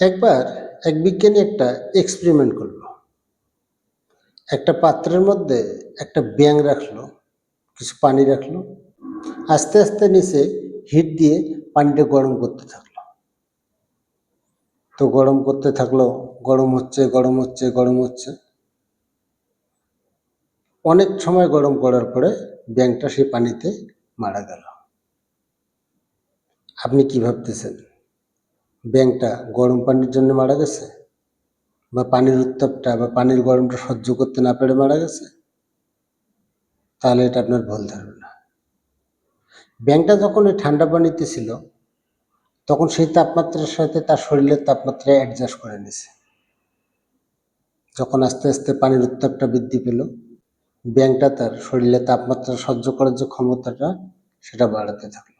একবার এক বিজ্ঞানী একটা এক্সপেরিমেন্ট করল। একটা পাত্রের মধ্যে একটা ব্যাঙ রাখল, কিছু পানি রাখল, আস্তে আস্তে নিচে হিট দিয়ে পানিটা গরম করতে থাকল। তো গরম করতে থাকল, গরম হচ্ছে গরম হচ্ছে গরম হচ্ছে। অনেক সময় গরম করার পরে ব্যাঙটা সেই পানিতে মারা গেল। আপনি কি ভাবতেছেন? ব্যাঙটা গরম পানির জন্য মারা গেছে বা পানির উত্তাপটা বা পানির গরমটা সহ্য করতে না পেরে মারা গেছে, তাহলে এটা আপনার ভুল ধারণা। ব্যাঙটা যখন ওই ঠান্ডা পানিতে ছিল, তখন সেই তাপমাত্রার সাথে তার শরীরের তাপমাত্রা অ্যাডজাস্ট করে নিছে। যখন আস্তে আস্তে পানির উত্তাপটা বৃদ্ধি পেল ব্যাঙটা তার শরীরে তাপমাত্রা সহ্য করার যে ক্ষমতাটা, সেটা বাড়াতে থাকল।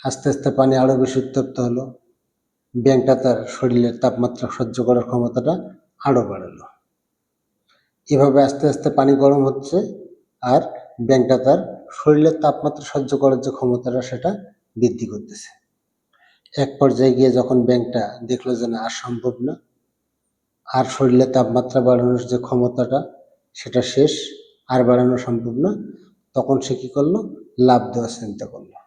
আস্তে আস্তে পানি আরও বেশি উত্তপ্ত হলো ব্যাঙটা তার শরীরের তাপমাত্রা সহ্য করার ক্ষমতাটা আরও বাড়ালো। এভাবে আস্তে আস্তে পানি গরম হচ্ছে আর ব্যাঙটা তার শরীরের তাপমাত্রা সহ্য করার যে ক্ষমতাটা সেটা বৃদ্ধি করতেছে। এক পর্যায়ে গিয়ে যখন ব্যাঙটা দেখল যে না, আর সম্ভব না, আর শরীরের তাপমাত্রা বাড়ানোর যে ক্ষমতাটা সেটা শেষ, আর বাড়ানো সম্ভব না, তখন সে কি করল? লাভ দেওয়ার চিন্তা করল।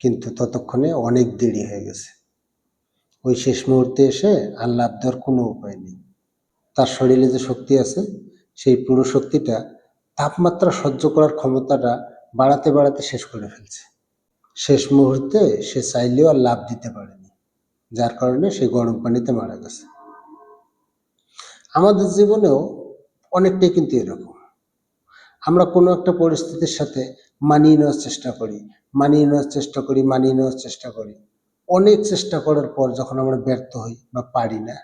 কিন্তু ততক্ষণে অনেক দেরি হয়ে গেছে। ওই শেষ মুহূর্তে এসে আর লাভ দেওয়ার কোনো উপায় নেই। তার শরীরে যে শক্তি আছে, সেই পুরো শক্তিটা তাপমাত্রা সহ্য করার ক্ষমতাটা বাড়াতে বাড়াতে শেষ করে ফেলছে। শেষ মুহূর্তে সে চাইলেও আর লাভ দিতে পারেনি, যার কারণে সে গরম পানিতে মারা গেছে। আমাদের জীবনেও অনেকটাই কিন্তু এরকম। আমরা কোনো একটা পরিস্থিতির সাথে মানিয়ে নেওয়ার চেষ্টা করি মানিয়ে নেওয়ার চেষ্টা করি, মানিয়ে নেওয়ার চেষ্টা করি। অনেক চেষ্টা করার পর যখন আমরা ব্যর্থ হই বা পারি না,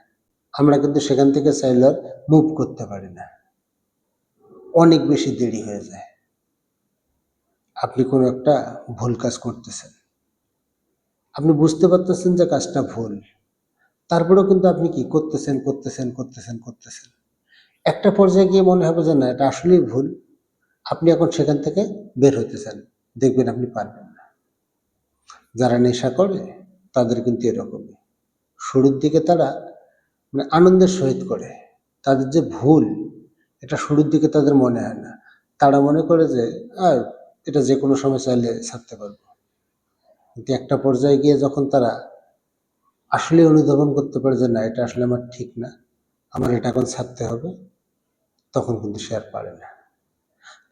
আমরা কিন্তু সেখান থেকে চাইলে মুভ করতে পারি না। অনেক বেশি দেরি হয়ে যায়। আপনি কোনো একটা ভুল কাজ করতেছেন। আপনি বুঝতে পারতেছেন যে কাজটা ভুল। তারপরেও কিন্তু আপনি কি করতেছেন করতেছেন করতেছেন করতেছেন। একটা পর্যায়ে গিয়ে মনে হবে যে না, এটা আসলেই ভুল। আপনি এখন সেখান থেকে বের হতে চান দেখবেন আপনি পারবেন না। যারা নেশা করে, তাদের কিন্তু এরকমই। শুরুর দিকে তারা মানে আনন্দের সহিত করে। তাদের যে ভুল, এটা শুরুর দিকে তাদের মনে হয় না। তারা মনে করে যে আর এটা যে কোনো সময় চাইলে ছাড়তে পারব। কিন্তু একটা পর্যায়ে গিয়ে যখন তারা আসলে অনুধাবন করতে পারে যে, না, এটা আসলে আমার ঠিক না। আমার এটা এখন ছাড়তে হবে, তখন কিন্তু সে আর পারে না।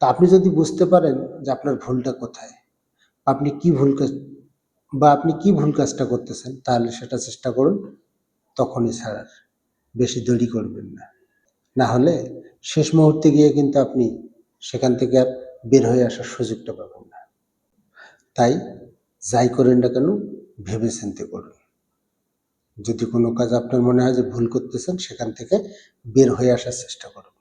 তা আপনি যদি বুঝতে পারেন যে আপনার ভুলটা কোথায় আপনি কি ভুল কাজ বা আপনি কি ভুল কাজটা করতেছেন, তাহলে সেটা চেষ্টা করুন, তখনই ছাড়ার। বেশি দেরি করবেন না। না হলে শেষ মুহূর্তে গিয়ে কিন্তু আপনি সেখান থেকে আর বের হয়ে আসার সুযোগটা পাবেন না। তাই যাই করেন না কেন ভেবে চিন্তে করুন। যদি কোনো কাজ আপনার মনে হয় যে ভুল করতেছেন, সেখান থেকে বের হয়ে আসার চেষ্টা করুন।